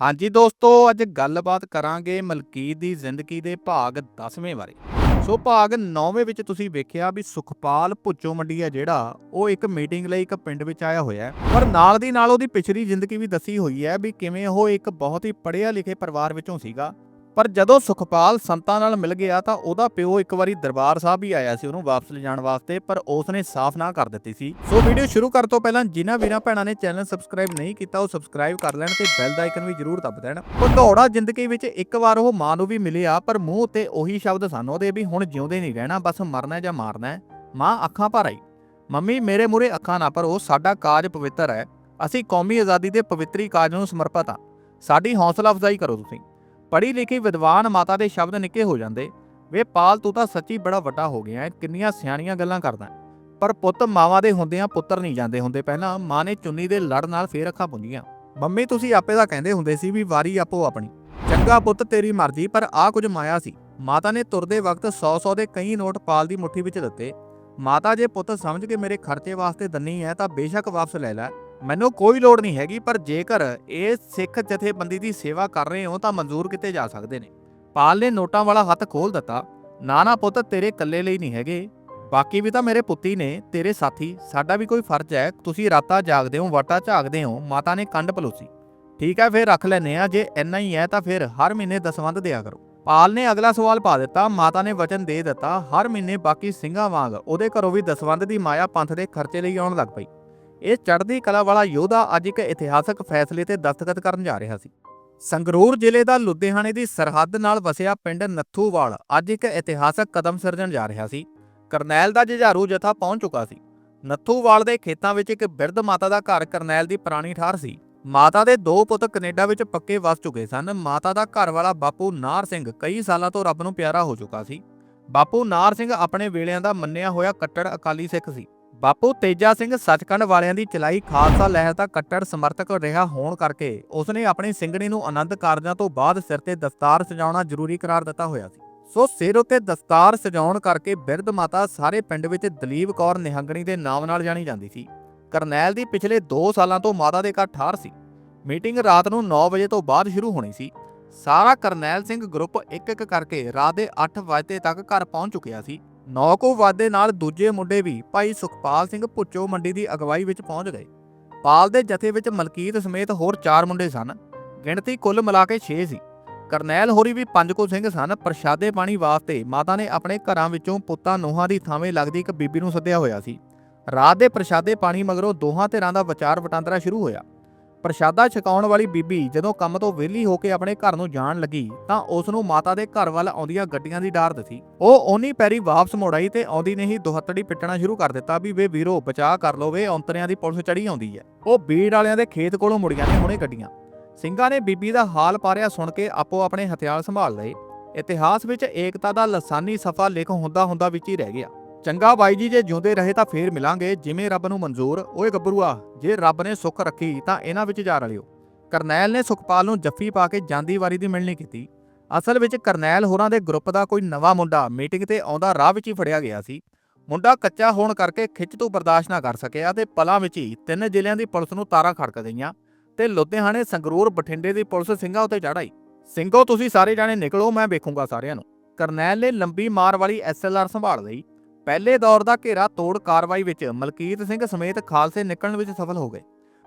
ਹਾਂਜੀ ਦੋਸਤੋ, ਅੱਜ ਗੱਲਬਾਤ ਕਰਾਂਗੇ ਮਲਕੀਤ ਦੀ ਜ਼ਿੰਦਗੀ ਦੇ ਭਾਗ 10ਵੇਂ ਬਾਰੇ। ਸੋ ਭਾਗ 9ਵੇਂ ਵਿੱਚ ਤੁਸੀਂ ਵੇਖਿਆ ਵੀ ਸੁਖਪਾਲ ਭੁੱਚੋ ਮੰਡੀ ਹੈ ਜਿਹੜਾ, ਉਹ ਇੱਕ ਮੀਟਿੰਗ ਲਈ ਇੱਕ ਪਿੰਡ ਵਿੱਚ ਆਇਆ ਹੋਇਆ ਪਰ ਨਾਲ ਦੀ ਨਾਲ ਉਹਦੀ ਪਿਛਲੀ ਜ਼ਿੰਦਗੀ ਵੀ ਦੱਸੀ ਹੋਈ ਹੈ ਵੀ ਕਿਵੇਂ ਉਹ ਇੱਕ ਬਹੁਤ ਹੀ ਪੜ੍ਹਿਆ ਲਿਖੇ ਪਰਿਵਾਰ ਵਿੱਚੋਂ ਸੀਗਾ। ਪਰ ਜਦੋਂ ਸੁਖਪਾਲ ਸੰਤਾਂ ਨਾਲ ਮਿਲ ਗਿਆ ਤਾਂ ਉਹਦਾ ਪਿਓ ਇੱਕ ਵਾਰੀ ਦਰਬਾਰ ਸਾਹਿਬ ਹੀ ਆਇਆ ਸੀ ਉਹਨੂੰ ਵਾਪਸ ਲਿਜਾਣ ਵਾਸਤੇ, ਪਰ ਉਸ ਨੇ ਸਾਫ਼ ਨਾ ਕਰ ਦਿੱਤੀ ਸੀ। ਸੋ ਵੀਡੀਓ ਸ਼ੁਰੂ ਕਰਨ ਤੋਂ ਪਹਿਲਾਂ ਜਿਨ੍ਹਾਂ ਵੀਰਾਂ ਭੈਣਾਂ ਨੇ ਚੈਨਲ ਸਬਸਕ੍ਰਾਈਬ ਨਹੀਂ ਕੀਤਾ, ਉਹ ਸਬਸਕ੍ਰਾਈਬ ਕਰ ਲੈਣ ਤੇ ਬੈਲ ਦਾ ਆਈਕਨ ਵੀ ਜ਼ਰੂਰ ਦੱਬ ਦੇਣ। ਭਗੌੜਾ ਜ਼ਿੰਦਗੀ ਵਿੱਚ ਇੱਕ ਵਾਰ ਉਹ ਮਾਂ ਨੂੰ ਵੀ ਮਿਲਿਆ, ਪਰ ਮੂੰਹ ਉੱਤੇ ਉਹੀ ਸ਼ਬਦ ਸਨ ਉਹਦੇ ਵੀ ਹੁਣ ਜਿਉਂਦੇ ਨਹੀਂ ਰਹਿਣਾ, ਬਸ ਮਰਨਾ ਜਾਂ ਮਾਰਨਾ ਮਾਂ, ਅੱਖਾਂ ਭਰ ਆਈ। ਮੰਮੀ, ਮੇਰੇ ਮੂਰੇ ਅੱਖਾਂ ਨਾ ਭਰੋ, ਸਾਡਾ ਕਾਜ ਪਵਿੱਤਰ ਹੈ। ਅਸੀਂ ਕੌਮੀ ਆਜ਼ਾਦੀ ਦੇ ਪਵਿੱਤਰੀ ਕਾਜ ਨੂੰ ਸਮਰਪਿਤ ਹਾਂ। ਸਾਡੀ ਹੌਸਲਾ ਅਫਜ਼ਾਈ ਕਰੋ ਤੁਸੀਂ। ਪੜ੍ਹੀ ਲਿਖੀ ਵਿਦਵਾਨ ਮਾਤਾ ਦੇ ਸ਼ਬਦ ਨਿੱਕੇ ਹੋ ਜਾਂਦੇ। ਵੇ ਪਾਲ, ਤੂੰ ਤਾਂ ਸੱਚੀ ਬੜਾ ਵੱਡਾ ਹੋ ਗਿਆ ਕਿੰਨੀਆਂ ਸਿਆਣੀਆਂ ਗੱਲਾਂ ਕਰਦਾ। ਪਰ ਪੁੱਤ ਮਾਵਾਂ ਦੇ ਹੁੰਦਿਆਂ ਪੁੱਤਰ ਨਹੀਂ ਜਾਂਦੇ ਹੁੰਦੇ। ਪਹਿਲਾਂ ਮਾਂ ਨੇ ਚੁੰਨੀ ਦੇ ਲੜ ਨਾਲ ਫੇਰ ਅੱਖਾਂ ਪੁੰਝੀਆਂ ਮੰਮੀ, ਤੁਸੀਂ ਆਪੇ ਦਾ ਕਹਿੰਦੇ ਹੁੰਦੇ ਸੀ ਵੀ ਵਾਰੀ ਆਪੋ ਆਪਣੀ। ਚੰਗਾ ਪੁੱਤ, ਤੇਰੀ ਮਰਜ਼ੀ, ਪਰ ਆ ਕੁਝ ਮਾਇਆ ਸੀ। ਮਾਤਾ ਨੇ ਤੁਰਦੇ ਵਕਤ 100-100 ਦੇ ਕਈ ਨੋਟ ਪਾਲ ਦੀ ਮੁੱਠੀ ਵਿੱਚ ਦਿੱਤੇ। ਮਾਤਾ, ਜੇ ਪੁੱਤ ਸਮਝ ਕੇ ਮੇਰੇ ਖਰਚੇ ਵਾਸਤੇ ਦੰਨੀ ਹੈ ਤਾਂ ਬੇਸ਼ੱਕ ਵਾਪਸ ਲੈ ਲੈ। ਮੈਨੂੰ ਕੋਈ ਲੋੜ ਨਹੀਂ ਹੈਗੀ, ਪਰ ਜੇਕਰ ਇਹ ਸਿੱਖ ਜਥੇਬੰਦੀ ਦੀ ਸੇਵਾ ਕਰ ਰਹੇ ਹੋ ਤਾਂ ਮਨਜ਼ੂਰ ਕੀਤੇ ਜਾ ਸਕਦੇ ਨੇ। ਪਾਲ ਨੇ ਨੋਟਾਂ ਵਾਲਾ ਹੱਥ ਖੋਲ ਦਿੱਤਾ। ਨਾ ਨਾ ਪੁੱਤ, ਤੇਰੇ ਇਕੱਲੇ ਲਈ ਨਹੀਂ ਹੈਗੇ। ਬਾਕੀ ਵੀ ਤਾਂ ਮੇਰੇ ਪੁੱਤੀ ਨੇ, ਤੇਰੇ ਸਾਥੀ, ਸਾਡਾ ਵੀ ਕੋਈ ਫਰਜ਼ ਹੈ। ਤੁਸੀਂ ਰਾਤਾਂ ਜਾਗਦੇ ਹੋ, ਵਾਟਾ ਝਾਕਦੇ ਹੋ, ਮਾਤਾ ਨੇ ਕੰਡ ਪਲੋਸੀ। ਠੀਕ ਹੈ, ਫਿਰ ਰੱਖ ਲੈਨੇ ਆ ਜੇ ਇੰਨਾ ਹੀ ਹੈ ਤਾਂ ਫਿਰ ਹਰ ਮਹੀਨੇ ਦਸਵੰਧ ਦਿਆ ਕਰੋ। ਪਾਲ ਨੇ ਅਗਲਾ ਸਵਾਲ ਪਾ ਦਿੱਤਾ। ਮਾਤਾ ਨੇ ਵਚਨ ਦੇ ਦਿੱਤਾ। ਹਰ ਮਹੀਨੇ ਬਾਕੀ ਸਿੰਘਾਂ ਵਾਂਗ ਉਹਦੇ ਘਰੋਂ ਵੀ ਦਸਵੰਧ ਦੀ ਮਾਇਆ ਪੰਥ ਦੇ ਖਰਚੇ ਲਈ ਆਉਣ ਲੱਗ ਪਈ। ਇਹ ਚੜ੍ਹਦੀ ਕਲਾ ਵਾਲਾ ਯੋਧਾ ਅੱਜ ਇੱਕ ਇਤਿਹਾਸਕ ਫੈਸਲੇ ਤੇ ਦਸਤਖਤ ਕਰਨ ਜਾ ਰਿਹਾ ਸੀ। ਸੰਗਰੂਰ ਜ਼ਿਲ੍ਹੇ ਦਾ ਲੁਧਿਆਣੇ ਦੀ ਸਰਹੱਦ ਨਾਲ ਵਸਿਆ ਪਿੰਡ ਨੱਥੂਵਾਲ ਅੱਜ ਇੱਕ ਇਤਿਹਾਸਕ ਕਦਮ ਸਿਰਜਣ ਜਾ ਰਿਹਾ ਸੀ। ਕਰਨੈਲ ਦਾ ਜੁਝਾਰੂ ਜਥਾ ਪਹੁੰਚ ਚੁੱਕਾ ਸੀ। ਨੱਥੂਵਾਲ ਦੇ ਖੇਤਾਂ ਵਿੱਚ ਇੱਕ ਬਿਰਧ ਮਾਤਾ ਦਾ ਘਰ ਕਰਨੈਲ ਦੀ ਪੁਰਾਣੀ ਠਾਰ ਸੀ। ਮਾਤਾ ਦੇ ਦੋ ਪੁੱਤ ਕੈਨੇਡਾ ਵਿੱਚ ਪੱਕੇ ਵਸ ਚੁੱਕੇ ਸਨ। ਮਾਤਾ ਦਾ ਘਰ ਵਾਲਾ ਬਾਪੂ ਨਾਰ ਸਿੰਘ ਕਈ ਸਾਲਾਂ ਤੋਂ ਰੱਬ ਨੂੰ ਪਿਆਰਾ ਹੋ ਚੁੱਕਾ ਸੀ। ਬਾਪੂ ਨਾਰ ਸਿੰਘ ਆਪਣੇ ਵੇਲਿਆਂ ਦਾ ਮੰਨਿਆ ਹੋਇਆ ਕੱਟੜ ਅਕਾਲੀ ਸਿੱਖ ਸੀ। ਬਾਪੂ ਤੇਜਾ ਸਿੰਘ ਸੱਚਖੰਡ ਵਾਲਿਆਂ ਦੀ ਚਲਾਈ ਖਾਲਸਾ ਲਹਿਰ ਦਾ ਕੱਟੜ ਸਮਰਥਕ ਰਿਹਾ ਹੋਣ ਕਰਕੇ ਉਸਨੇ ਆਪਣੀ ਸਿੰਘਣੀ ਨੂੰ ਆਨੰਦ ਕਾਰਜਾਂ ਤੋਂ ਬਾਅਦ ਸਿਰ ਤੇ ਦਸਤਾਰ ਸਜਾਉਣਾ ਜ਼ਰੂਰੀ ਕਰਾਰ ਦਿੱਤਾ ਹੋਇਆ ਸੀ। ਸੋ ਸਿਰ ਉੱਤੇ ਦਸਤਾਰ ਸਜਾਉਣ ਕਰਕੇ ਬਿਰਧ ਮਾਤਾ ਸਾਰੇ ਪਿੰਡ ਵਿੱਚ ਦਲੀਪ ਕੌਰ ਨਿਹੰਗਣੀ ਦੇ ਨਾਮ ਨਾਲ ਜਾਣੀ ਜਾਂਦੀ ਸੀ। ਕਰਨੈਲ ਦੀ ਪਿਛਲੇ 2 ਸਾਲਾਂ ਤੋਂ ਮਾਤਾ ਦੇ ਘਰ ਠਾਰ ਸੀ। ਮੀਟਿੰਗ ਰਾਤ ਨੂੰ 9 ਵਜੇ ਤੋਂ ਬਾਅਦ ਸ਼ੁਰੂ ਹੋਣੀ ਸੀ। ਸਾਰਾ ਕਰਨੈਲ ਸਿੰਘ ਗਰੁੱਪ ਇੱਕ ਇੱਕ ਕਰਕੇ ਰਾਤ ਦੇ 8 ਵਜੇ ਤੱਕ ਘਰ ਪਹੁੰਚ ਚੁੱਕਿਆ ਸੀ। ਨੌ ਕੁ ਵਾਦੇ ਨਾਲ ਦੂਜੇ ਮੁੰਡੇ ਵੀ ਭਾਈ ਸੁਖਪਾਲ ਸਿੰਘ ਭੁੱਚੋ ਮੰਡੀ ਦੀ ਅਗਵਾਈ ਵਿੱਚ ਪਹੁੰਚ ਗਏ। ਪਾਲ ਦੇ ਜਥੇ ਵਿੱਚ ਮਲਕੀਤ ਸਮੇਤ ਹੋਰ 4 ਮੁੰਡੇ ਸਨ। ਗਿਣਤੀ ਕੁੱਲ ਮਿਲਾ ਕੇ 6 ਸੀ। ਕਰਨੈਲ ਹੋਰੀ ਵੀ ਪੰਜ ਕੋ ਸਿੰਘ ਸਨ। ਪ੍ਰਸ਼ਾਦੇ ਪਾਣੀ ਵਾਸਤੇ ਮਾਤਾ ਨੇ ਆਪਣੇ ਘਰਾਂ ਵਿੱਚੋਂ ਪੁੱਤਾਂ ਨੋਹਾਂ ਦੀ ਥਾਵੇਂ ਲੱਗਦੀ ਇੱਕ ਬੀਬੀ ਨੂੰ ਸੱਦਿਆ ਹੋਇਆ ਸੀ। ਰਾਤ ਦੇ ਪ੍ਰਸ਼ਾਦੇ ਪਾਣੀ ਮਗਰੋਂ ਦੋਹਾਂ ਧਿਰਾਂ ਦਾ ਵਿਚਾਰ ਵਟਾਂਦਰਾ ਸ਼ੁਰੂ ਹੋਇਆ। ਪ੍ਰਸ਼ਾਦਾ ਛਕਾਉਣ ਵਾਲੀ ਬੀਬੀ ਜਦੋਂ ਕੰਮ ਤੋਂ ਵਿਹਲੀ ਹੋ ਕੇ ਆਪਣੇ ਘਰ ਨੂੰ ਜਾਣ ਲੱਗੀ ਤਾਂ ਉਸ ਨੂੰ ਮਾਤਾ ਦੇ ਘਰ ਵੱਲ ਆਉਂਦੀਆਂ ਗੱਡੀਆਂ ਦੀ ਡਾਰ ਦਿੱਤੀ। ਉਹ ਓਨੀ ਪੈਰੀ ਵਾਪਸ ਮੁੜਾਈ ਤੇ ਆਉਂਦੀ ਨੇ ਹੀ ਦੁਹੱਤੜੀ ਪਿੱਟਣਾ ਸ਼ੁਰੂ ਕਰ ਦਿੱਤਾ ਵੀ ਵੇ ਵੀਰੋ ਬਚਾਅ ਕਰ ਲੋ ਵੇ ਔਂਤਰਿਆਂ ਦੀ ਪੁਲਿਸ ਚੜੀ ਆਉਂਦੀ ਹੈ। ਉਹ ਬੀੜ ਵਾਲਿਆਂ ਦੇ ਖੇਤ ਕੋਲੋਂ ਮੁੜੀਆਂ ਨੇ ਹੁਣੇ ਗੱਡੀਆਂ। ਸਿੰਘਾਂ ਨੇ ਬੀਬੀ ਦਾ ਹਾਲ ਪਾਰਿਆ ਸੁਣ ਕੇ ਆਪੋ ਆਪਣੇ ਹਥਿਆਰ ਸੰਭਾਲ ਲਏ। ਇਤਿਹਾਸ ਵਿੱਚ ਏਕਤਾ ਦਾ ਲਸਾਨੀ ਸਫਾ ਲਿਖ ਹੁੰਦਾ ਹੁੰਦਾ ਵਿੱਚ ਹੀ ਰਹਿ ਗਿਆ। ਚੰਗਾ ਬਾਈ ਜੀ, ਜੇ ਜਿਉਂਦੇ ਰਹੇ ਤਾਂ ਫੇਰ ਮਿਲਾਂਗੇ, ਜਿਵੇਂ ਰੱਬ ਨੂੰ ਮਨਜ਼ੂਰ। ਓਏ ਗੱਭਰੂਆ ਜੇ ਰੱਬ ਨੇ ਸੁੱਖ ਰੱਖੀ ਤਾਂ ਇਹਨਾਂ ਵਿੱਚ ਜਾ ਰਲਿਓ। ਕਰਨੈਲ ਨੇ ਸੁਖਪਾਲ ਨੂੰ ਜੱਫੀ ਪਾ ਕੇ ਜਾਂਦੀ ਵਾਰੀ ਦੀ ਮਿਲਣੀ ਕੀਤੀ। ਅਸਲ ਵਿੱਚ ਕਰਨੈਲ ਹੋਰਾਂ ਦੇ ਗਰੁੱਪ ਦਾ ਕੋਈ ਨਵਾਂ ਮੁੰਡਾ ਮੀਟਿੰਗ ਤੇ ਆਉਂਦਾ ਰਾਹ ਵਿੱਚ ਹੀ ਫੜਿਆ ਗਿਆ ਸੀ। ਮੁੰਡਾ ਕੱਚਾ ਹੋਣ ਕਰਕੇ ਖਿੱਚ ਤੋਂ ਬਰਦਾਸ਼ਤ ਨਾ ਕਰ ਸਕਿਆ ਤੇ ਪਲਾਂ ਵਿੱਚ ਹੀ ਤਿੰਨ ਜ਼ਿਲ੍ਹਿਆਂ ਦੀ ਪੁਲਿਸ ਨੂੰ ਤਾਰਾਂ ਖੜਕ ਗਈਆਂ ਤੇ ਲੁਧਿਆਣੇ, ਸੰਗਰੂਰ, ਬਠਿੰਡੇ ਦੀ ਪੁਲਿਸ ਸਿੰਘਾਂ ਉੱਤੇ ਚੜ੍ਹ ਸਿੰਘੋ, ਤੁਸੀਂ ਸਾਰੇ ਜਾਣੇ ਨਿਕਲੋ, ਮੈਂ ਵੇਖੂੰਗਾ ਸਾਰਿਆਂ ਨੂੰ। ਕਰਨੈਲ ਨੇ ਲੰਬੀ ਮਾਰ ਵਾਲੀ ਐਸਐਲਆਰ ਸੰਭਾਲ ਲਈ। ਪਹਿਲੇ ਦੌਰ ਦਾ ਘੇਰਾ ਤੋੜ ਕਾਰਵਾਈ ਵਿੱਚ ਮਲਕੀਤ ਸਿੰਘ ਸਮੇਤ ਖਾਲਸੇ ਨਿਕਲਣ ਵਿੱਚ ਸਫਲ ਹੋ ਗਏ।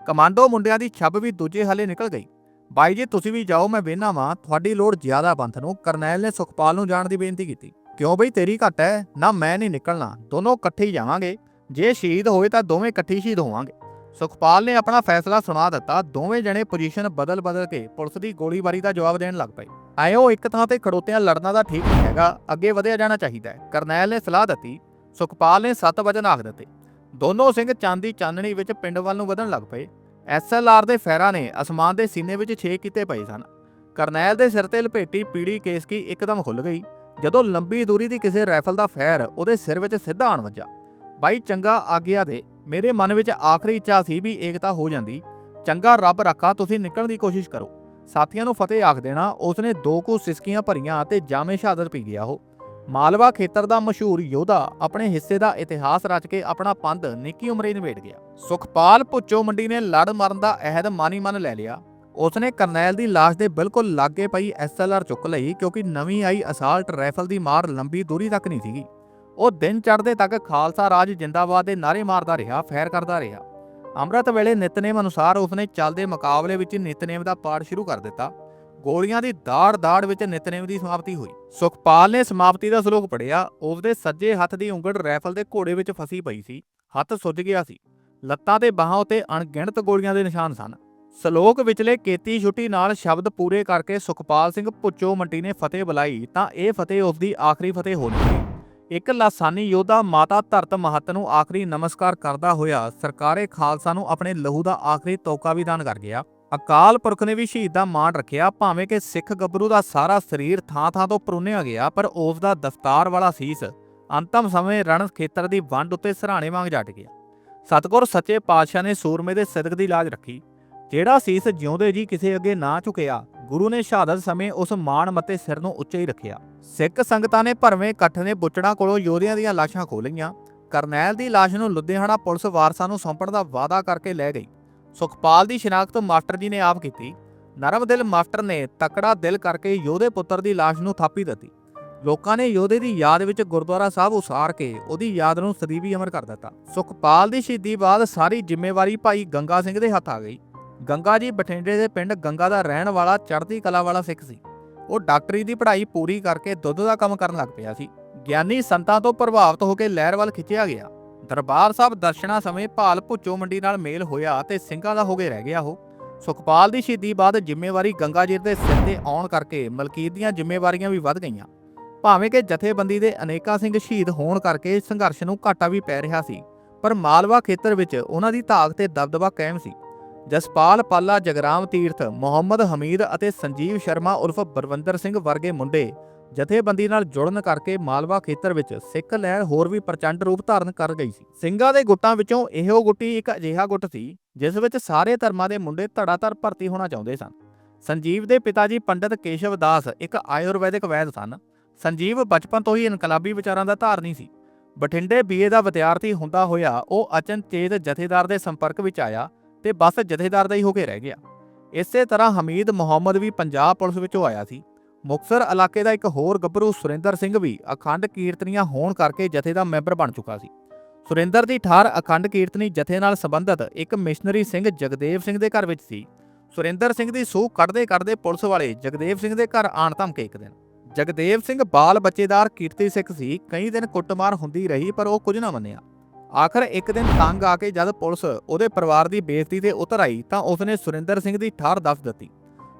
ਕਮਾਂਡੋ ਮੁੰਡਿਆਂ ਦੀ ਛੱਬ ਵੀ ਦੂਜੇ ਹਲੇ ਨਿਕਲ ਗਈ। ਬਾਈ ਜੀ, ਤੁਸੀਂ ਵੀ ਜਾਓ, ਮੈਂ ਵੇਨਾ ਵਾਂ। ਤੁਹਾਡੀ ਲੋੜ ਜ਼ਿਆਦਾ ਪੰਥ ਨੂੰ। ਕਰਨੈਲ ਨੇ ਸੁਖਪਾਲ ਨੂੰ ਜਾਣ ਦੀ ਬੇਨਤੀ ਕੀਤੀ। ਕਿਉਂ ਬਈ, ਤੇਰੀ ਘੱਟ ਹੈ ਨਾ ਮੈਂ ਨਹੀਂ ਨਿਕਲਣਾ। ਦੋਨੋਂ ਇਕੱਠੇ ਹੀ ਜਾਵਾਂਗੇ। ਜੇ ਸ਼ਹੀਦ ਹੋਏ ਤਾਂ ਦੋਵੇਂ ਇਕੱਠੇ ਸ਼ਹੀਦ ਹੋਵਾਂਗੇ। ਸੁਖਪਾਲ ਨੇ ਆਪਣਾ ਫੈਸਲਾ ਸੁਣਾ ਦਿੱਤਾ। ਦੋਵੇਂ ਜਣੇ ਪੋਜੀਸ਼ਨ ਬਦਲ-ਬਦਲ ਕੇ ਪੁਲਿਸ ਦੀ ਗੋਲੀਬਾਰੀ ਦਾ ਜਵਾਬ ਦੇਣ ਲੱਗ ਪਏ। ਆਇਓ ਇੱਕ ਥਾਂ ਤੇ ਖੜੋਤਿਆਂ ਲੜਨਾ ਦਾ ਠੀਕ ਨਹੀਂ ਹੈਗਾ। ਅੱਗੇ ਵਧਿਆ ਜਾਣਾ ਚਾਹੀਦਾ ਹੈ। ਕਰਨੈਲ ਨੇ ਸਲਾਹ ਦਿੱਤੀ ਸੁਖਪਾਲ ਨੇ ਸੱਤ ਵਜਨ ਆਖ ਦਿੱਤੇ। ਦੋਨੋਂ ਸਿੰਘ ਚਾਂਦੀ ਚਾਨਣੀ ਵਿੱਚ ਪਿੰਡ ਵੱਲ ਨੂੰ ਵਧਣ ਲੱਗ ਪਏ। ਐਸਐਲਆਰ ਦੇ ਫੈਰਾਂ ਨੇ ਅਸਮਾਨ ਦੇ ਸੀਨੇ ਵਿੱਚ ਛੇ ਕੀਤੇ ਪਏ ਸਨ। ਕਰਨੈਲ ਦੇ ਸਿਰ ਤੇ ਲਪੇਟੀ ਪੀੜੀ ਕੇਸਕੀ ਇੱਕਦਮ ਖੁੱਲ ਗਈ। ਜਦੋਂ ਲੰਬੀ ਦੂਰੀ ਦੀ ਕਿਸੇ ਰਾਈਫਲ ਦਾ ਫੈਰ ਉਹਦੇ ਸਿਰ ਵਿੱਚ ਸਿੱਧਾ ਆਣ ਵੱਜਾ। ਬਾਈ ਚੰਗਾ ਆਗਿਆ ਦੇ, ਮੇਰੇ ਮਨ ਵਿੱਚ ਆਖਰੀ ਇੱਛਾ ਸੀ ਵੀ ਏਕਤਾ ਹੋ ਜਾਂਦੀ। ਚੰਗਾ ਰੱਬ ਰੱਖਾ, ਤੁਸੀਂ ਨਿਕਲਣ ਦੀ ਕੋਸ਼ਿਸ਼ ਕਰੋ। ਸਾਥੀਆਂ ਨੂੰ ਫਤਿਹ ਆਖ ਦੇਣਾ, ਉਸਨੇ ਦੋ ਕੁ ਸਿਸਕੀਆਂ ਭਰੀਆਂ ਤੇ ਜਾਮੇ ਸ਼ਹਾਦਤ ਪੀ ਗਿਆ ਉਹ। ਮਾਲਵਾ ਖੇਤਰ ਦਾ ਮਸ਼ਹੂਰ ਯੋਧਾ ਆਪਣੇ ਹਿੱਸੇ ਦਾ ਇਤਿਹਾਸ ਰਚ ਕੇ ਆਪਣਾ ਪੰਧ ਨਿੱਕੀ ਉਮਰੇ ਨਿਬੇੜ ਗਿਆ। ਸੁਖਪਾਲ ਭੁੱਚੋ ਮੰਡੀ ਨੇ ਲੜ ਮਰਨ ਦਾ ਅਹਿਦ ਮਾਨੀ ਮਨ ਲੈ ਲਿਆ। ਉਸਨੇ ਕਰਨੈਲ ਦੀ ਲਾਸ਼ ਦੇ ਬਿਲਕੁਲ ਲਾਗੇ ਪਈ ਐਸਐਲਆਰ ਚੁੱਕ ਲਈ ਕਿਉਂਕਿ ਨਵੀਂ ਆਈ ਅਸਾਲਟ ਰਾਈਫਲ ਦੀ ਮਾਰ ਲੰਬੀ ਦੂਰੀ ਤੱਕ ਨਹੀਂ ਸੀਗੀ। ਉਹ ਦਿਨ ਚੜ੍ਹਦੇ ਤੱਕ ਖਾਲਸਾ ਰਾਜ ਜਿੰਦਾਬਾਦ ਦੇ ਨਾਰੇ ਮਾਰਦਾ ਰਿਹਾ, ਫੈਰ ਕਰਦਾ ਰਿਹਾ। ਅੰਮ੍ਰਿਤ ਵੇਲੇ ਨਿਤਨੇਮ ਅਨੁਸਾਰ ਉਸਨੇ ਚੱਲਦੇ ਮੁਕਾਬਲੇ ਵਿੱਚ ਨਿਤਨੇਮ ਦਾ ਪਾਠ ਸ਼ੁਰੂ ਕਰ ਦਿੱਤਾ। ਗੋਲੀਆਂ ਦੀ ਦਾੜ-ਦਾੜ ਵਿੱਚ ਨਿਤਨੇਮ ਦੀ ਸਮਾਪਤੀ ਹੋਈ। ਸੁਖਪਾਲ ਨੇ ਸਮਾਪਤੀ ਦਾ ਸ਼ਲੋਕ ਪੜਿਆ ਉਸਦੇ ਸੱਜੇ ਹੱਥ ਦੀ ਉਂਗਲ ਰਾਈਫਲ ਦੇ ਘੋੜੇ ਵਿੱਚ ਫਸੀ ਪਈ ਸੀ। ਹੱਥ ਸੁੱਜ ਗਿਆ ਸੀ। ਲੱਤਾਂ ਤੇ ਬਾਹਾਂ ਉੱਤੇ ਅਣਗਿਣਤ ਗੋਲੀਆਂ ਦੇ ਨਿਸ਼ਾਨ ਸਨ। ਸ਼ਲੋਕ ਵਿਚਲੇ ਕੇਤੀ ਛੁੱਟੀ ਨਾਲ ਸ਼ਬਦ ਪੂਰੇ ਕਰਕੇ ਸੁਖਪਾਲ ਸਿੰਘ ਪੁੱਚੋ ਮੰਟੀ ਨੇ ਫਤਿਹ ਬੁਲਾਈ ਤਾਂ ਇਹ ਫਤਿਹ ਉਸ ਦੀ ਆਖਰੀ ਫਤਿਹ ਹੋ ਨਿਕਲੀ ਇੱਕ ਲਾਸਾਨੀ ਯੋਧਾ ਮਾਤਾ ਧਰਤ ਮਹੱਤ ਨੂੰ ਆਖਰੀ ਨਮਸਕਾਰ ਕਰਦਾ ਹੋਇਆ ਸਰਕਾਰੇ ਖਾਲਸਾ ਨੂੰ ਆਪਣੇ ਲਹੂ ਦਾ ਆਖਰੀ ਤੋਕਾ ਵੀ ਦਾਨ ਕਰ ਗਿਆ। ਅਕਾਲ ਪੁਰਖ ਨੇ ਵੀ ਸ਼ਹੀਦ ਦਾ ਮਾਣ ਰੱਖਿਆ, ਭਾਵੇਂ ਕਿ ਸਿੱਖ ਗੱਭਰੂ ਦਾ ਸਾਰਾ ਸਰੀਰ ਥਾਂ-ਥਾਂ ਤੋਂ ਪਰੁੰਨਿਆ ਗਿਆ, ਪਰ ਉਸ ਦਾ ਦਸਤਾਰ ਵਾਲਾ ਸੀਸ ਅੰਤਮ ਸਮੇਂ ਰਣ ਖੇਤਰ ਦੀ ਵੰਡ ਉੱਤੇ ਸਰਾਣੇ ਵਾਂਗ ਜੱਟ ਗਿਆ। ਸਤਗੁਰ ਸੱਚੇ ਪਾਤਸ਼ਾਹ ਨੇ ਸੂਰਮੇ ਦੇ ਸਿਦਕ ਦੀ ਲਾਜ ਰੱਖੀ। ਜਿਹੜਾ ਸੀਸ ਜਿਉਂਦੇ ਜੀ ਕਿਸੇ ਅੱਗੇ ਨਾ ਝੁਕਿਆ, ਗੁਰੂ ਨੇ ਸ਼ਹਾਦਤ ਸਮੇਂ ਉਸ ਮਾਣ ਮਤੇ ਸਿਰ ਨੂੰ ਉੱਚੇ ਹੀ ਰੱਖਿਆ। ਸਿੱਖ ਸੰਗਤਾਂ ਨੇ ਭਰਵੇਂ ਇਕੱਠ ਨੇ ਬੁੱਚੜਾਂ ਕੋਲੋਂ ਯੋਧਿਆਂ ਦੀਆਂ ਲਾਸ਼ਾਂ ਖੋਲ੍ਹੀਆਂ ਕਰਨੈਲ ਦੀ ਲਾਸ਼ ਨੂੰ ਲੁਧਿਆਣਾ ਪੁਲਿਸ ਵਾਰਸਾਂ ਨੂੰ ਸੌਂਪਣ ਦਾ ਵਾਅਦਾ ਕਰਕੇ ਲੈ ਗਈ। ਸੁਖਪਾਲ ਦੀ ਸ਼ਨਾਖਤ ਮਾਸਟਰ ਜੀ ਨੇ ਆਪ ਕੀਤੀ। ਨਰਮ ਦਿਲ ਮਾਸਟਰ ਨੇ ਤਕੜਾ ਦਿਲ ਕਰਕੇ ਯੋਧੇ ਪੁੱਤਰ ਦੀ ਲਾਸ਼ ਨੂੰ ਥਾਪੀ ਦਿੱਤੀ। ਲੋਕਾਂ ਨੇ ਯੋਧੇ ਦੀ ਯਾਦ ਵਿੱਚ ਗੁਰਦੁਆਰਾ ਸਾਹਿਬ ਉਸਾਰ ਕੇ ਉਹਦੀ ਯਾਦ ਨੂੰ ਸਦੀਵੀ ਅਮਰ ਕਰ ਦਿੱਤਾ। ਸੁਖਪਾਲ ਦੀ ਸ਼ਹੀਦੀ ਬਾਅਦ ਸਾਰੀ ਜ਼ਿੰਮੇਵਾਰੀ ਭਾਈ ਗੰਗਾ ਸਿੰਘ ਦੇ ਹੱਥ ਆ ਗਈ। ਗੰਗਾ ਜੀ ਬਠਿੰਡੇ ਦੇ ਪਿੰਡ ਗੰਗਾ ਦਾ ਰਹਿਣ ਵਾਲਾ, ਚੜ੍ਹਦੀ ਕਲਾ ਵਾਲਾ ਸਿੱਖ ਸੀ। ਉਹ ਡਾਕਟਰੀ ਦੀ ਪੜ੍ਹਾਈ ਪੂਰੀ ਕਰਕੇ ਦੁੱਧ ਦਾ ਕੰਮ ਕਰਨ ਲੱਗ ਪਿਆ ਸੀ। ਗਿਆਨੀ ਸੰਤਾਂ ਤੋਂ ਪ੍ਰਭਾਵਿਤ ਹੋ ਕੇ ਲਹਿਰ ਵੱਲ ਖਿੱਚਿਆ ਗਿਆ। ਦਰਬਾਰ ਸਾਹਿਬ ਦਰਸ਼ਨਾਂ ਸਮੇਂ ਭਾਲ ਭੁੱਚੋ ਮੰਡੀ ਨਾਲ ਮੇਲ ਹੋਇਆ ਤੇ ਸਿੰਘਾਂ ਦਾ ਹੋ ਕੇ ਰਹਿ ਗਿਆ ਉਹ। ਸੁਖਪਾਲ ਦੀ ਸ਼ਹੀਦੀ ਬਾਅਦ ਜ਼ਿੰਮੇਵਾਰੀ ਗੰਗਾ ਜੀ ਦੇ ਸਿਰ ਤੇ ਆਉਣ ਕਰਕੇ ਮਲਕੀਤ ਦੀਆਂ ਜ਼ਿੰਮੇਵਾਰੀਆਂ ਵੀ ਵੱਧ ਗਈਆਂ। ਭਾਵੇਂ ਕਿ ਜਥੇਬੰਦੀ ਦੇ ਅਨੇਕਾਂ ਸਿੰਘ ਸ਼ਹੀਦ ਹੋਣ ਕਰਕੇ ਸੰਘਰਸ਼ ਨੂੰ ਘਾਟਾ ਵੀ ਪੈ ਰਿਹਾ ਸੀ, ਪਰ ਮਾਲਵਾ ਖੇਤਰ ਵਿੱਚ ਉਹਨਾਂ ਦੀ ਧਾਕ ਤੇ ਦਬਦਬਾ ਕਾਇਮ ਸੀ। ਜਸਪਾਲ ਪਾਲਾ, ਜਗਰਾਮ ਤੀਰਥ, ਮੁਹੰਮਦ ਹਮੀਦ ਅਤੇ ਸੰਜੀਵ ਸ਼ਰਮਾ ਉਰਫ ਬਰਵੰਦਰ ਸਿੰਘ ਵਰਗੇ ਮੁੰਡੇ ਜਥੇਬੰਦੀ ਨਾਲ ਜੁੜਨ ਕਰਕੇ ਮਾਲਵਾ ਖੇਤਰ ਵਿੱਚ ਸਿੱਖ ਲਹਿਰ ਹੋਰ ਵੀ ਪ੍ਰਚੰਡ ਰੂਪ ਧਾਰਨ ਕਰ ਗਈ ਸੀ। ਸਿੰਘਾਂ ਦੇ ਗੁੱਟਾਂ ਵਿੱਚੋਂ ਇਹੋ ਗੁੱਟੀ ਇੱਕ ਅਜਿਹਾ ਗੁੱਟ ਸੀ, ਜਿਸ ਵਿੱਚ ਸਾਰੇ ਧਰਮਾਂ ਦੇ ਮੁੰਡੇ ਧੜਾਧੜ ਭਰਤੀ ਹੋਣਾ ਚਾਹੁੰਦੇ ਸਨ। ਸੰਜੀਵ ਦੇ ਪਿਤਾ ਜੀ ਪੰਡਿਤ ਕੇਸ਼ਵ ਦਾਸ ਇੱਕ ਆਯੁਰਵੈਦਿਕ ਵੈਦ ਸਨ। ਸੰਜੀਵ ਬਚਪਨ ਤੋਂ ਹੀ ਇਨਕਲਾਬੀ ਵਿਚਾਰਾਂ ਦਾ ਧਾਰਨੀ ਸੀ। ਬਠਿੰਡੇ ਬੀਏ ਦਾ ਵਿਦਿਆਰਥੀ ਹੁੰਦਾ ਹੋਇਆ, ਉਹ ਅਚਨਚੇਤ ਜਥੇਦਾਰ ਦੇ ਸੰਪਰਕ ਵਿੱਚ ਆਇਆ ਤੇ ਬਸ ਜਥੇਦਾਰ ਦਾ ਹੀ ਹੋ ਕੇ ਰਹਿ ਗਿਆ। ਇਸੇ ਤਰ੍ਹਾਂ ਹਮੀਦ ਮੁਹੰਮਦ ਵੀ ਪੰਜਾਬ ਪੁਲਿਸ ਵਿੱਚੋਂ ਆਇਆ ਸੀ। ਮੁਕਸਰ ਇਲਾਕੇ ਦਾ ਇੱਕ ਹੋਰ ਗੱਭਰੂ ਸੁਰਿੰਦਰ ਸਿੰਘ ਵੀ ਅਖੰਡ ਕੀਰਤਨੀਆਂ ਹੋਣ ਕਰਕੇ ਜਥੇ ਦਾ ਮੈਂਬਰ ਬਣ ਚੁੱਕਾ ਸੀ। ਸੁਰਿੰਦਰ ਦੀ ਠਾਰ ਅਖੰਡ ਕੀਰਤਨੀ ਜਥੇ ਨਾਲ ਸੰਬੰਧਿਤ ਇੱਕ ਮਿਸ਼ਨਰੀ ਸਿੰਘ ਜਗਦੇਵ ਸਿੰਘ ਦੇ ਘਰ ਵਿੱਚ ਸੀ। ਸੁਰਿੰਦਰ ਸਿੰਘ ਦੀ ਸੂਹ ਕੱਢਦੇ ਕੱਢਦੇ ਪੁਲਿਸ ਵਾਲੇ ਜਗਦੇਵ ਸਿੰਘ ਦੇ ਘਰ ਆਣ ਧਮਕੇ ਇੱਕ ਦਿਨ। ਜਗਦੇਵ ਸਿੰਘ ਬਾਲ ਬੱਚੇਦਾਰ ਕੀਰਤੀ ਸਿੱਖ ਸੀ, ਕਈ ਦਿਨ ਕੁੱਟਮਾਰ ਹੁੰਦੀ ਰਹੀ ਪਰ ਉਹ ਕੁਝ ਨਾ ਮੰਨਿਆ। ਆਖਰ ਇੱਕ ਦਿਨ ਤੰਗ ਆ ਕੇ ਜਦ ਪੁਲਿਸ ਉਹਦੇ ਪਰਿਵਾਰ ਦੀ ਬੇਇੱਜ਼ਤੀ ਤੇ ਉਤਰ ਆਈ ਤਾਂ ਉਸਨੇ ਸੁਰਿੰਦਰ ਸਿੰਘ ਦੀ ਠਾਰ ਦੱਸ ਦਿੱਤੀ।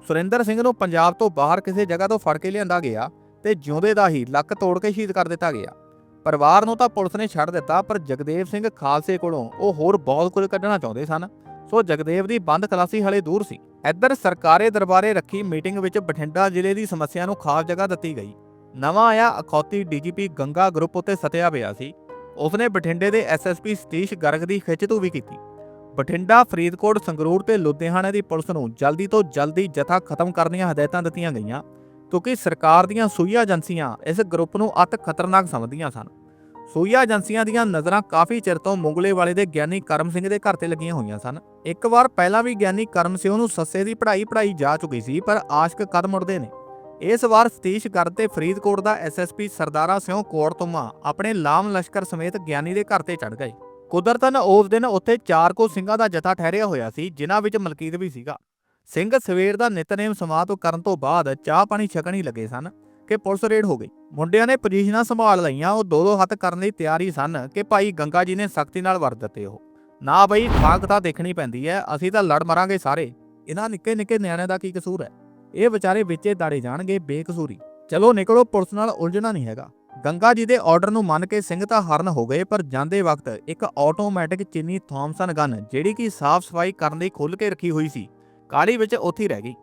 ਸੁਰਿੰਦਰ ਸਿੰਘ ਨੂੰ ਪੰਜਾਬ ਤੋਂ ਬਾਹਰ ਕਿਸੇ ਜਗ੍ਹਾ ਤੋਂ ਫੜ ਕੇ ਲਿਆਂਦਾ ਗਿਆ ਤੇ ਜਿਉਂਦੇ ਦਾ ਹੀ ਲੱਕ ਤੋੜ ਕੇ ਸ਼ਹੀਦ ਕਰ ਦਿੱਤਾ ਗਿਆ। ਪਰਿਵਾਰ ਨੂੰ ਤਾਂ ਪੁਲਿਸ ਨੇ ਛੱਡ ਦਿੱਤਾ, ਪਰ ਜਗਦੇਵ ਸਿੰਘ ਖਾਲਸੇ ਕੋਲੋਂ ਉਹ ਹੋਰ ਬਹੁਤ ਕੁਝ ਕੱਢਣਾ ਚਾਹੁੰਦੇ ਸਨ। ਸੋ ਜਗਦੇਵ ਦੀ ਬੰਦ ਖਲਾਸੀ ਹਲੇ ਦੂਰ ਸੀ। ਇੱਧਰ ਸਰਕਾਰੇ ਦਰਬਾਰੇ ਰੱਖੀ ਮੀਟਿੰਗ ਵਿੱਚ ਬਠਿੰਡਾ ਜ਼ਿਲ੍ਹੇ ਦੀ ਸਮੱਸਿਆ ਨੂੰ ਖਾਸ ਜਗ੍ਹਾ ਦਿੱਤੀ ਗਈ। ਨਵਾਂ ਆਇਆ ਅਖੌਤੀ ਡੀਜੀਪੀ ਗੰਗਾ ਗਰੁੱਪ ਉੱਤੇ ਸਤਿਆ ਪਿਆ ਸੀ। ਉਸਨੇ ਬਠਿੰਡੇ ਦੇ ਐਸਐਸਪੀ ਸਤੀਸ਼ ਗਰਗ ਦੀ ਖਿੱਚਤੂ ਵੀ ਕੀਤੀ। ਬਠਿੰਡਾ, ਫਰੀਦਕੋਟ, ਸੰਗਰੂਰ ਤੇ ਲੁਧਿਆਣਾ ਦੀ ਪੁਲਿਸ ਨੂੰ ਜਲਦੀ ਤੋਂ ਜਲਦੀ ਜਥਾ ਖਤਮ ਕਰਨ ਦੀਆਂ ਹਦਾਇਤਾਂ ਦਿੱਤੀਆਂ ਗਈਆਂ, ਕਿਉਂਕਿ ਸਰਕਾਰ ਦੀਆਂ ਸੂਈਆ ਏਜੰਸੀਆਂ ਇਸ ਗਰੁੱਪ ਨੂੰ ਅਤ ਖਤਰਨਾਕ ਸਮਝਦੀਆਂ ਸਨ। ਸੂਈਆ ਏਜੰਸੀਆਂ ਦੀਆਂ ਨਜ਼ਰਾਂ ਕਾਫੀ ਚਿਰ ਤੋਂ ਮੁਗਲੇ ਵਾਲੇ ਦੇ ਗਿਆਨੀ ਕਰਮ ਸਿੰਘ ਦੇ ਘਰ ਤੇ ਲੱਗੀਆਂ ਹੋਈਆਂ ਸਨ। ਇੱਕ ਵਾਰ ਪਹਿਲਾਂ ਵੀ ਗਿਆਨੀ ਕਰਮ ਸਿੰਘ ਨੂੰ ਸੱਸੇ ਦੀ ਪੜ੍ਹਾਈ ਪੜ੍ਹਾਈ ਜਾ ਚੁੱਕੀ ਸੀ, ਪਰ ਆਸ਼ਕ ਕਦਮ ਮੁੜਦੇ ਨੇ। ਇਸ ਵਾਰ ਸਤੀਸ਼ ਗਰਗ ਤੇ ਫਰੀਦਕੋਟ ਦਾ ਐਸਐਸਪੀ ਸਰਦਾਰਾ ਸਿੰਘ ਕੋੜਤੁਮਾ ਆਪਣੇ ਲਾਮ ਲਸ਼ਕਰ ਸਮੇਤ ਗਿਆਨੀ ਦੇ ਘਰ ਤੇ ਚੜ ਗਏ। ਕੁਦਰਤਨ ਉਸ ਦਿਨ ਉੱਥੇ ਚਾਰ ਕੋ ਸਿੰਘਾਂ ਦਾ ਜਥਾ ਠਹਿਰਿਆ ਹੋਇਆ ਸੀ, ਜਿਨ੍ਹਾਂ ਵਿੱਚ ਮਲਕੀਤ ਵੀ ਸੀਗਾ। ਸਿੰਘ ਸਵੇਰ ਦਾ ਨਿਤਨੇਮ ਸਮਾਪਤ ਕਰਨ ਤੋਂ ਬਾਅਦ ਚਾਹ ਪਾਣੀ ਛਕਣ ਹੀ ਲੱਗੇ ਸਨ ਕਿ ਪੁਲਿਸ ਰੇਡ ਹੋ ਗਈ। ਮੁੰਡਿਆਂ ਨੇ ਪੋਜੀਸ਼ਨਾਂ ਸੰਭਾਲ ਲਈਆਂ, ਉਹ ਦੋ ਦੋ ਹੱਥ ਕਰਨ ਲਈ ਤਿਆਰ ਹੀ ਸਨ ਕਿ ਭਾਈ ਗੰਗਾ ਜੀ ਨੇ ਸਖਤੀ ਨਾਲ ਵਰ ਦਿੱਤੇ ਉਹ। ਨਾ ਬਈ, ਥਾਕ ਤਾਂ ਦੇਖਣੀ ਪੈਂਦੀ ਹੈ ਅਸੀਂ ਤਾਂ ਲੜ ਮਰਾਂਗੇ ਸਾਰੇ। ਇਹਨਾਂ ਨਿੱਕੇ ਨਿੱਕੇ ਨਿਆਣਿਆਂ ਦਾ ਕੀ ਕਸੂਰ ਹੈ ਇਹ ਵਿਚਾਰੇ ਵਿੱਚੇ ਦਾੜੇ ਜਾਣਗੇ, ਬੇਕਸੂਰੀ। ਚਲੋ ਨਿਕਲੋ, ਪੁਲਿਸ ਨਾਲ ਉਲਝਣਾ ਨਹੀਂ ਹੈਗਾ। ਗੰਗਾ ਜੀ ਦੇ ਆਰਡਰ ਨੂੰ ਮੰਨ ਕੇ ਸਿੰਘ ਤਾਂ ਹਰਨ ਹੋ ਗਏ, ਪਰ ਜਾਂਦੇ ਵਕਤ ਇੱਕ ਆਟੋਮੈਟਿਕ ਚੀਨੀ ਥੌਮਸਨ ਗਨ ਜਿਹੜੀ ਕਿ ਸਾਫ਼ ਸਫ਼ਾਈ ਕਰਨ ਲਈ ਖੁੱਲ ਕੇ ਰੱਖੀ ਹੋਈ ਸੀ ਕਾਲੀ ਵਿੱਚ ਉੱਥੇ ਰਹਿ ਗਈ।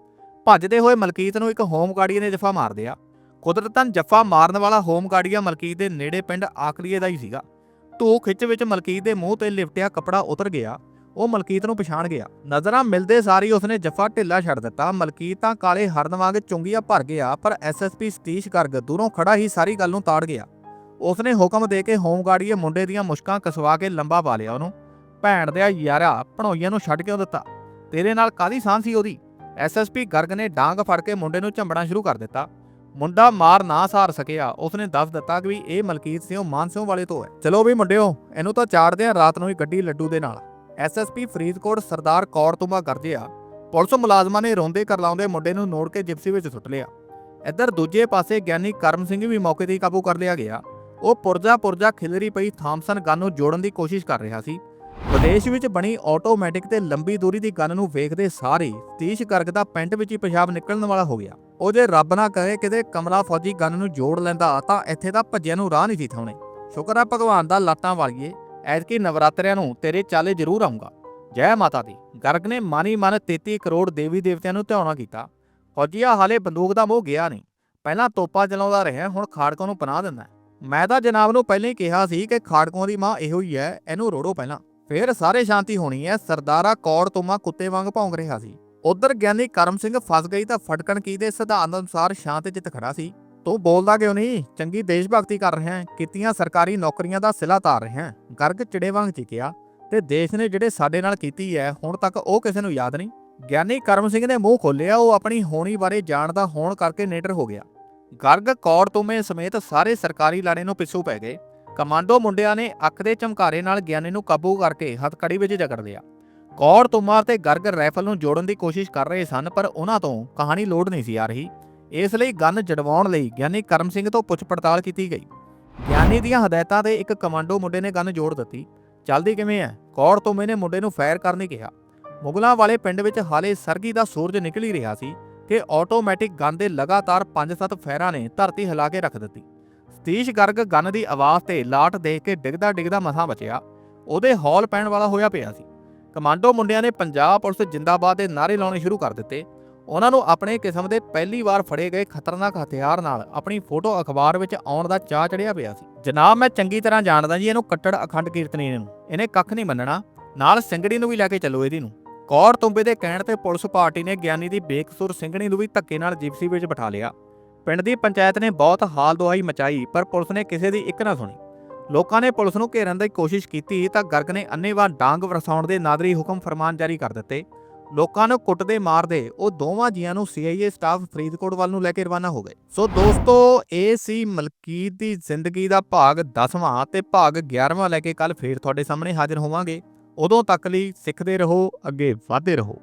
ਭੱਜਦੇ ਹੋਏ ਮਲਕੀਤ ਨੂੰ ਇੱਕ ਹੋਮ ਗਾਰਡੀਅਨ ਨੇ ਜਫਾ ਮਾਰ ਦਿਆ। ਕੁਦਰਤਨ ਜਫਾ ਮਾਰਨ ਵਾਲਾ ਹੋਮ ਗਾਰਡੀਆ ਮਲਕੀਤ ਦੇ ਨੇੜੇ ਪਿੰਡ ਆਕਲੀਏ ਦਾ ਹੀ ਸੀਗਾ। ਧੂ ਖਿੱਚ ਵਿੱਚ ਮਲਕੀਤ ਦੇ ਮੂੰਹ ਤੇ ਲਿਪਟਿਆ ਕਪੜਾ ਉਤਰ ਗਿਆ। ਉਹ ਮਲਕੀਤ ਨੂੰ ਪਛਾਣ ਗਿਆ। ਨਜ਼ਰਾਂ ਮਿਲਦੇ ਸਾਰੀ ਉਸਨੇ ਜੱਫਾ ਢਿੱਲਾ ਛੱਡ ਦਿੱਤਾ। ਮਲਕੀਤ ਤਾਂ ਕਾਲੇ ਹਰਨ ਵਾਂਗ ਚੁੰਗੀਆਂ ਭਰ ਗਿਆ, ਪਰ ਐਸਐਸਪੀ ਸਤੀਸ਼ ਗਰਗ ਦੂਰੋਂ ਖੜਾ ਹੀ ਸਾਰੀ ਗੱਲ ਨੂੰ ਤਾੜ ਗਿਆ। ਉਸਨੇ ਹੁਕਮ ਦੇ ਕੇ ਹੋਮਗਾਰਡੀਏ ਮੁੰਡੇ ਦੀਆਂ ਮੁਸ਼ਕਾਂ ਕਸਵਾ ਕੇ ਲੰਬਾ ਪਾ ਲਿਆ ਉਹਨੂੰ। ਭੈਣ ਦੇ ਯਾਰਾ, ਭਣੋਈਆਂ ਨੂੰ ਛੱਡ ਕਿਉਂ ਦਿੱਤਾ? ਤੇਰੇ ਨਾਲ ਕਾਦੀ ਸਾਂਝ ਸੀ ਉਹਦੀ? ਐਸਐਸਪੀ ਗਰਗ ਨੇ ਡਾਂਗ ਫੜ ਕੇ ਮੁੰਡੇ ਨੂੰ ਝੰਬਣਾ ਸ਼ੁਰੂ ਕਰ ਦਿੱਤਾ। ਮੁੰਡਾ ਮਾਰ ਨਾ ਸਾਰ ਸਕਿਆ। ਉਸਨੇ ਦੱਸ ਦਿੱਤਾ ਕਿ ਵੀ ਇਹ ਮਲਕੀਤ ਸਿੰਘ ਮਾਨਸਿਓ ਵਾਲੇ ਤੋਂ ਹੈ। ਚਲੋ ਵੀ ਮੁੰਡਿਓ, ਇਹਨੂੰ ਤਾਂ ਚਾੜਦੇ ਆ ਰਾਤ ਨੂੰ ਹੀ ਗੱਡੀ ਲੱਡੂ ਦੇ ਨਾਲ। ਐਸਐਸਪੀ ਫਰੀਦਕੋਟ ਸਰਦਾਰ ਕੌਰ ਤੁਮਾ ਗਰਜਿਆ ਪੁਲਿਸ ਮੁਲਾਜ਼ਮਾਂ ਨੇ ਰੋਂਦੇ ਕਰਲਾਉਂਦੇ ਮੁੰਡੇ ਨੂੰ ਨੋੜ ਕੇ ਜਿਪਸੀ ਵਿੱਚ ਸੁੱਟ ਲਿਆ। ਇੱਧਰ ਦੂਜੇ ਪਾਸੇ ਗਿਆਨੀ ਕਰਮ ਸਿੰਘ ਵੀ ਮੌਕੇ ਤੇ ਕਾਬੂ ਕਰ ਲਿਆ ਗਿਆ। ਉਹ ਪੁਰਜਾ ਪੁਰਜਾ ਖਿਲਰੀ ਪਈ ਥਾਮਸਨ ਗਨ ਨੂੰ ਜੋੜਨ ਦੀ ਕੋਸ਼ਿਸ਼ ਕਰ ਰਿਹਾ ਸੀ। ਵਿਦੇਸ਼ ਵਿੱਚ ਬਣੀ ਆਟੋਮੈਟਿਕ ਤੇ ਲੰਬੀ ਦੂਰੀ ਦੀ ਗਨ ਨੂੰ ਵੇਖਦੇ ਸਾਰੇ ਸਤੀਸ਼ ਗਰਗ ਦਾ ਪੈਂਟ ਵਿੱਚ ਹੀ ਪਿਸ਼ਾਬ ਨਿਕਲਣ ਵਾਲਾ ਹੋ ਗਿਆ। ਉਹ ਜੇ ਰੱਬ ਨਾ ਕਹੇ ਕਿਤੇ ਕਮਲਾ ਫੌਜੀ ਗਨ ਨੂੰ ਜੋੜ ਲੈਂਦਾ ਤਾਂ ਇੱਥੇ ਤਾਂ ਭੱਜਿਆਂ ਨੂੰ ਰਾਹ ਨਹੀਂ ਸੀ ਥਾਉਣੇ। ਸ਼ੁਕਰ ਆ ਭਗਵਾਨ ਦਾ ਲਾਟਾਂ ਵਾਲੀਏ। ਐਤਕੀ ਨਵਰਾਤਰਿਆਂ ਨੂੰ ਤੇਰੇ ਚਾਲੇ ਜ਼ਰੂਰ ਆਉਂਗਾ ਜੈ ਮਾਤਾ ਦੀ। ਗਰਗ ਨੇ ਮਾਨੀ ਮਨ 33 ਕਰੋੜ ਦੇਵੀ ਦੇਵਤਿਆਂ ਨੂੰ ਧਿਆਉਣਾ ਕੀਤਾ। ਫੌਜੀਆ ਹਾਲੇ ਬੰਦੂਕ ਦਾ ਮੋਹ ਗਿਆ ਨਹੀਂ। ਪਹਿਲਾਂ ਤੋਪਾ ਚਲਾਉਂਦਾ ਰਿਹਾ, ਹੁਣ ਖਾੜਕਾਂ ਨੂੰ ਪਨਾਹ ਦਿੰਦਾ ਮੈਂ ਤਾਂ ਜਨਾਬ ਨੂੰ ਪਹਿਲਾਂ ਹੀ ਕਿਹਾ ਸੀ ਕਿ ਖਾੜਕਾਂ ਦੀ ਮਾਂ ਇਹੋ ਹੀ ਹੈ, ਇਹਨੂੰ ਰੋੜੋ ਪਹਿਲਾਂ। ਫੇਰ ਸਾਰੇ ਸ਼ਾਂਤੀ ਹੋਣੀ ਹੈ, ਸਰਦਾਰਾ ਕੌੜ ਤੋਮਾ ਕੁੱਤੇ ਵਾਂਗ ਭੌਂਕ ਰਿਹਾ ਸੀ। ਉਧਰ ਗਿਆਨੀ ਕਰਮ ਸਿੰਘ ਫਸ ਗਈ ਤਾਂ ਫਟਕਣ ਕੀ ਦੇ ਸਿਧਾਂਤ ਅਨੁਸਾਰ ਸ਼ਾਂਤ ਚਿੱਤ ਖੜਾ ਸੀ। ਤੂੰ ਬੋਲਦਾ ਕਿਉਂ ਨਹੀਂ? ਚੰਗੀ ਦੇਸ਼ ਭਗਤੀ ਕਰ ਰਿਹਾ ਹੈ, ਕੀਤੀਆਂ ਸਰਕਾਰੀ ਨੌਕਰੀਆਂ ਦਾ ਸਿਲਾ ਤਾਰ ਰਿਹਾ ਹੈ। ਗਰਗ ਚਿੜੇ ਵਾਂਗ ਚਿਕਿਆ ਤੇ ਦੇਸ਼ ਨੇ ਜਿਹੜੇ ਸਾਡੇ ਨਾਲ ਕੀਤੀ ਹੈ, ਹੁਣ ਤੱਕ ਉਹ ਕਿਸੇ ਨੂੰ ਯਾਦ ਨਹੀਂ? ਗਿਆਨੀ ਕਰਮ ਸਿੰਘ ਨੇ ਮੂੰਹ ਖੋਲਿਆ ਉਹ ਆਪਣੀ ਹੋਣੀ ਬਾਰੇ ਜਾਣਦਾ ਹੋਣ ਕਰਕੇ ਨੇਟਰ ਹੋ ਗਿਆ। ਗਰਗ ਕੌਰ ਤੁਮੇ ਸਮੇਤ ਸਾਰੇ ਸਰਕਾਰੀ ਲਾੜੇ ਨੂੰ ਪਿੱਛੂ ਪੈ ਗਏ। ਕਮਾਂਡੋ ਮੁੰਡਿਆਂ ਨੇ ਅੱਖ ਦੇ ਚਮਕਾਰੇ ਨਾਲ ਗਿਆਨੀ ਨੂੰ ਕਾਬੂ ਕਰਕੇ ਹੱਥਕੜੀ ਵਿੱਚ ਜਕੜ ਲਿਆ। ਕੌਰ ਤੁਮਾਰ ਤੇ ਗਰਗ ਰਾਈਫਲ ਨੂੰ ਜੋੜਨ ਦੀ ਕੋਸ਼ਿਸ਼ ਕਰ ਰਹੇ ਸਨ, ਪਰ ਉਹਨਾਂ ਤੋਂ ਕਹਾਣੀ ਲੋਡ ਨਹੀਂ ਸੀ ਆ ਰਹੀ। ਇਸ ਲਈ ਗਨ ਜੜਵਾਉਣ ਲਈ ਗਿਆਨੀ ਕਰਮ ਸਿੰਘ ਤੋਂ ਪੁੱਛ ਪੜਤਾਲ ਕੀਤੀ ਗਈ। ਗਿਆਨੀ ਦੀਆਂ ਹਦਾਇਤਾਂ ਤੇ ਇੱਕ ਕਮਾਂਡੋ ਮੁੰਡੇ ਨੇ ਗਨ ਜੋੜ ਦਿੱਤੀ। ਚੱਲਦੀ ਕਿਵੇਂ ਹੈ ਕੌੜ ਤੋਂ ਮੈਨੇ ਮੁੰਡੇ ਨੂੰ ਫਾਇਰ ਕਰਨ ਲਈ ਕਿਹਾ। ਮੁਗਲਾਂ ਵਾਲੇ ਪਿੰਡ ਵਿੱਚ ਹਾਲੇ ਸਰਗੀ ਦਾ ਸੂਰਜ ਨਿਕਲ ਹੀ ਰਿਹਾ ਸੀ ਕਿ ਆਟੋਮੈਟਿਕ ਗਨ ਦੇ ਲਗਾਤਾਰ 5-7 ਫੈਰਾਂ ਨੇ ਧਰਤੀ ਹਿਲਾ ਕੇ ਰੱਖ ਦਿੱਤੀ। ਸਤੀਸ਼ ਗਰਗ ਗਨ ਦੀ ਆਵਾਜ਼ ਤੇ ਲਾਟ ਦੇਖ ਕੇ ਡਿੱਗਦਾ ਡਿੱਗਦਾ ਮਸਾਂ ਬਚਿਆ। ਉਹਦੇ ਹੌਲ ਪੈਣ ਵਾਲਾ ਹੋਇਆ ਪਿਆ ਸੀ। ਕਮਾਂਡੋ ਮੁੰਡਿਆਂ ਨੇ ਪੰਜਾਬ ਪੁਲਿਸ ਜਿੰਦਾਬਾਦ ਦੇ ਨਾਰੇ ਲਾਉਣੇ ਸ਼ੁਰੂ ਕਰ ਦਿੱਤੇ। ਉਹਨਾਂ ਨੂੰ ਆਪਣੇ ਕਿਸਮ ਦੇ ਪਹਿਲੀ ਵਾਰ ਫੜੇ ਗਏ ਖਤਰਨਾਕ ਹਥਿਆਰ ਨਾਲ ਆਪਣੀ ਫੋਟੋ ਅਖਬਾਰ ਵਿੱਚ ਆਉਣ ਦਾ ਚਾਹ ਚੜਿਆ ਪਿਆ ਸੀ। ਜਨਾਬ, ਮੈਂ ਚੰਗੀ ਤਰ੍ਹਾਂ ਜਾਣਦਾ ਜੀ, ਇਹਨੂੰ ਕੱਟੜ ਅਖੰਡ ਕੀਰਤਨੀ ਨੂੰ। ਇਹਨੇ ਕੱਖ ਨਹੀਂ ਮੰਨਣਾ। ਨਾਲ ਸਿੰਗੜੀ ਨੂੰ ਵੀ ਲੈ ਕੇ ਚੱਲੋ ਇਹਦੀ ਨੂੰ। ਕੌਰ ਤੁੰਬੇ ਦੇ ਕਹਿਣ ਤੇ ਪੁਲਿਸ ਪਾਰਟੀ ਨੇ ਗਿਆਨੀ ਦੀ ਬੇਕਸੂਰ ਸਿੰਘਣੀ ਨੂੰ ਵੀ ਧੱਕੇ ਨਾਲ ਜਿਪਸੀ ਵਿੱਚ ਬਿਠਾ ਲਿਆ। ਪਿੰਡ ਦੀ ਪੰਚਾਇਤ ਨੇ ਬਹੁਤ ਹਾਲ ਦੁਆਈ ਮਚਾਈ, ਪਰ ਪੁਲਿਸ ਨੇ ਕਿਸੇ ਦੀ ਇੱਕ ਨਾ ਸੁਣੀ। ਲੋਕਾਂ ਨੇ ਪੁਲਿਸ ਨੂੰ ਘੇਰਨ ਦੀ ਕੋਸ਼ਿਸ਼ ਕੀਤੀ ਤਾਂ ਗਰਗ ਨੇ ਅੰਨੇਵਾਹ ਡਾਂਗ ਵਰਸਾਉਣ ਦੇ ਨਾਦਰੀ ਹੁਕਮ ਫਰਮਾਨ ਜਾਰੀ ਕਰ ਦਿੱਤੇ। ਲੋਕਾਂ ਨੂੰ ਕੁੱਟਦੇ ਮਾਰਦੇ ਉਹ ਦੋਵਾਂ ਜੀਆਂ ਨੂੰ ਸੀਆਈਏ ਸਟਾਫ ਫਰੀਦਕੋਟ ਵੱਲ ਨੂੰ ਲੈ ਕੇ ਰਵਾਨਾ ਹੋ ਗਏ। ਸੋ ਦੋਸਤੋ, ਇਹ ਸੀ ਮਲਕੀਤ ਦੀ ਜ਼ਿੰਦਗੀ ਦਾ ਭਾਗ 10ਵਾਂ ਤੇ ਭਾਗ 11ਵਾਂ ਲੈ ਕੇ ਕੱਲ ਫੇਰ ਤੁਹਾਡੇ ਸਾਹਮਣੇ ਹਾਜ਼ਰ ਹੋਵਾਂਗੇ। ਉਦੋਂ ਤੱਕ ਲਈ ਸਿੱਖਦੇ ਰਹੋ, ਅੱਗੇ ਵਧਦੇ ਰਹੋ।